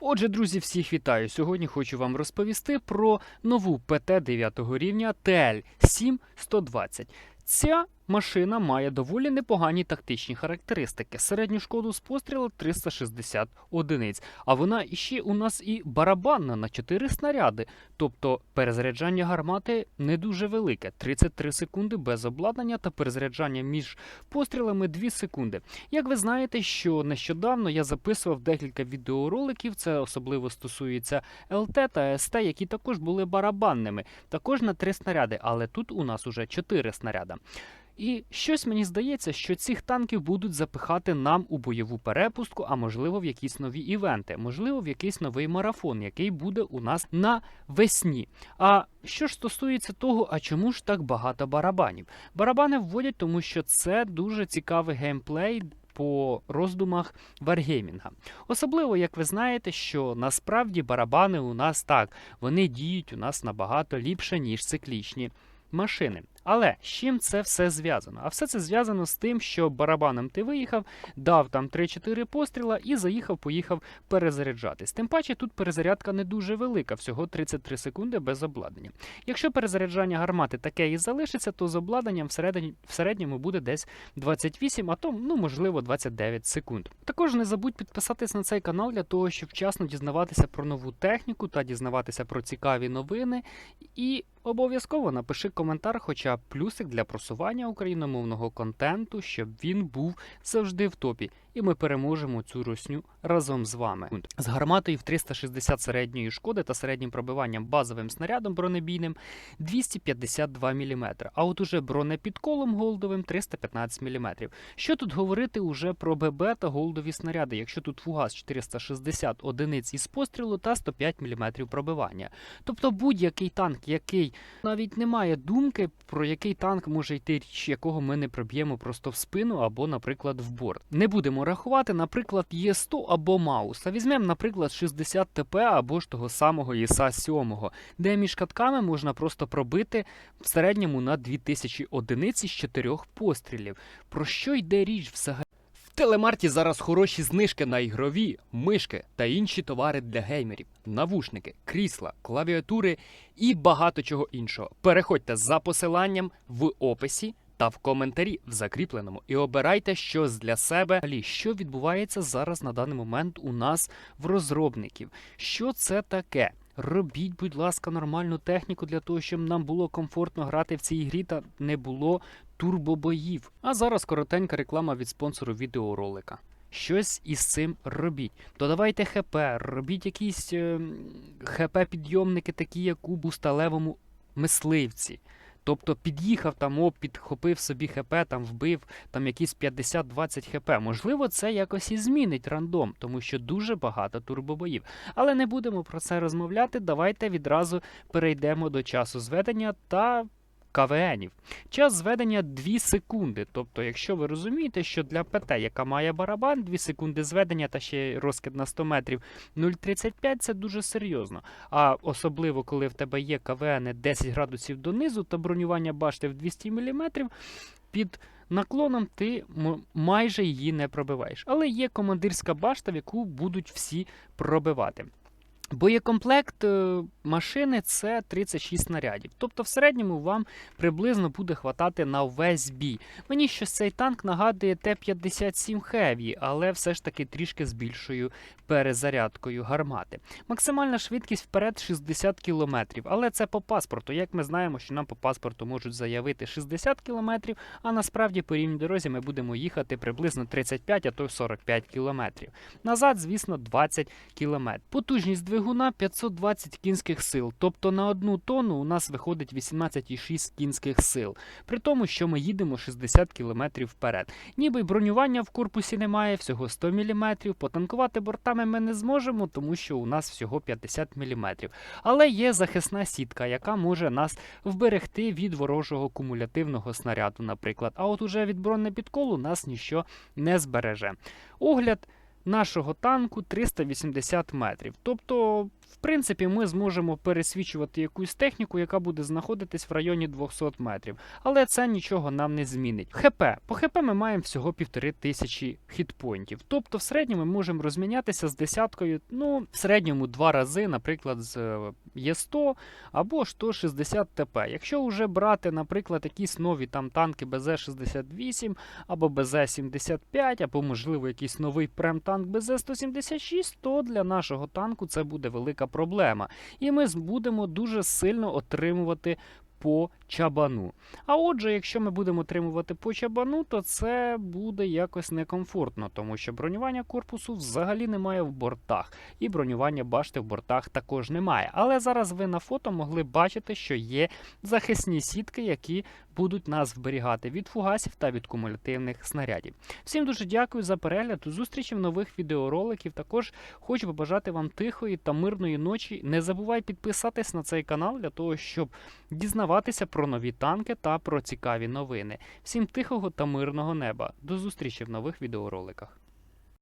Отже, друзі, всіх вітаю. Сьогодні хочу вам розповісти про нову ПТ 9 рівня TL 7120. Ця машина має доволі непогані тактичні характеристики. Середню шкоду з пострілу 360 одиниць. А вона іще у нас і барабанна на 4 снаряди. Тобто перезаряджання гармати не дуже велике 33 секунди без обладнання та перезаряджання між пострілами 2 секунди. Як ви знаєте, що нещодавно я записував декілька відеороликів, це особливо стосується ЛТ та СТ, які також були барабанними, також на 3 снаряди, але тут у нас уже 4 снаряда. І щось мені здається, що цих танків будуть запихати нам у бойову перепустку, а можливо в якісь нові івенти, можливо, в якийсь новий марафон, який буде у нас на весні. А що ж стосується того, а чому ж так багато барабанів? Барабани вводять, тому що це дуже цікавий геймплей. По роздумах варгеймінга. Особливо, як ви знаєте, що насправді барабани у нас так, вони діють у нас набагато ліпше, ніж циклічні машини. Але з чим це все зв'язано? А все це зв'язано з тим, що барабаном ти виїхав, дав там 3-4 постріла і заїхав, поїхав перезаряджатись. Тим паче тут перезарядка не дуже велика, всього 33 секунди без обладнання. Якщо перезаряджання гармати таке і залишиться, то з обладнанням в середньому буде десь 28, а то, ну, можливо, 29 секунд. Також не забудь підписатись на цей канал для того, щоб вчасно дізнаватися про нову техніку та дізнаватися про цікаві новини. І обов'язково напиши коментар, хоча плюсик для просування україномовного контенту, щоб він був завжди в топі. І ми переможемо цю русню разом з вами. З гарматою в 360 середньої шкоди та середнім пробиванням базовим снарядом бронебійним 252 мм, а от уже бронепідколом голдовим 315 мм. Що тут говорити уже про ББ та голдові снаряди, якщо тут фугас 460 одиниць із пострілу та 105 мм пробивання. Тобто будь-який танк, який навіть не має думки, про який танк може йти річ, якого ми не проб'ємо просто в спину або, наприклад, в борт. Не будемо рахувати, наприклад, Є100 або Маус, а візьмемо, наприклад, 60 ТП або ж того самого ІСа 7, де між катками можна просто пробити в середньому на 2000 одиниць з 4 пострілів. Про що йде річ взагалі? Телемарті зараз хороші знижки на ігрові, мишки та інші товари для геймерів, навушники, крісла, клавіатури і багато чого іншого. Переходьте за посиланням в описі та в коментарі в закріпленому і обирайте щось для себе. Що відбувається зараз на даний момент у нас в розробників? Що це таке? Робіть, будь ласка, нормальну техніку для того, щоб нам було комфортно грати в цій грі та не було турбобоїв. А зараз коротенька реклама від спонсору відеоролика. Щось із цим робіть. Додавайте ХП, робіть якісь е, ХП-підйомники, такі як у бусталевому мисливці. Тобто під'їхав там, о, підхопив собі ХП, там вбив там якісь 50-20 ХП. Можливо, це якось і змінить рандом, тому що дуже багато турбобоїв. Але не будемо про це розмовляти. Давайте відразу перейдемо до часу зведення та. КВНів. Час зведення 2 секунди. Тобто, якщо ви розумієте, що для ПТ, яка має барабан, 2 секунди зведення та ще розкид на 100 метрів 0,35 це дуже серйозно. А особливо, коли в тебе є КВН 10 градусів донизу та бронювання башти в 200 мм, під наклоном ти майже її не пробиваєш. Але є командирська башта, в яку будуть всі пробивати. Боєкомплект е, машини це 36 снарядів. Тобто в середньому вам приблизно буде хватати на весь бій. Мені щось цей танк нагадує Т-57 Heavy, але все ж таки трішки з більшою перезарядкою гармати. Максимальна швидкість вперед 60 км, але це по паспорту. Як ми знаємо, що нам по паспорту можуть заявити 60 км, а насправді по рівній дорозі ми будемо їхати приблизно 35, а то й 45 км. Назад, звісно, 20 км. Потужність двигуна 520 кінських сил, тобто на одну тонну у нас виходить 18,6 кінських сил, при тому, що ми їдемо 60 км вперед. Ніби бронювання в корпусі немає, всього 100 мм, потанкувати бортами ми не зможемо, тому що у нас всього 50 мм. Але є захисна сітка, яка може нас вберегти від ворожого кумулятивного снаряду, наприклад. А от уже від бронепідколу нас ніщо не збереже. Огляд нашого танку 380 метрів. Тобто, в принципі, ми зможемо пересвічувати якусь техніку, яка буде знаходитись в районі 200 метрів. Але це нічого нам не змінить. ХП. По ХП ми маємо всього півтори тисячі хітпоінтів. Тобто, в середньому ми можемо розмінятися з десяткою, ну, в середньому два рази, наприклад, з е, Є100 або ж 160 ТП. Якщо вже брати, наприклад, якісь нові там танки БЗ-68 або БЗ-75, або, можливо, якийсь новий прем-танк БЗ-176, то для нашого танку це буде велика проблема. І ми будемо дуже сильно отримувати по чабану. А отже, якщо ми будемо отримувати по чабану, то це буде якось некомфортно, тому що бронювання корпусу взагалі немає в бортах, і бронювання башти в бортах також немає. Але зараз ви на фото могли бачити, що є захисні сітки, які будуть нас вберігати від фугасів та від кумулятивних снарядів. Всім дуже дякую за перегляд. Зустрічі в нових відеороликів. Також хочу побажати вам тихої та мирної ночі. Не забувай підписатись на цей канал для того, щоб дізнаватися про нові танки та про цікаві новини. Всім тихого та мирного неба. До зустрічі в нових відеороликах.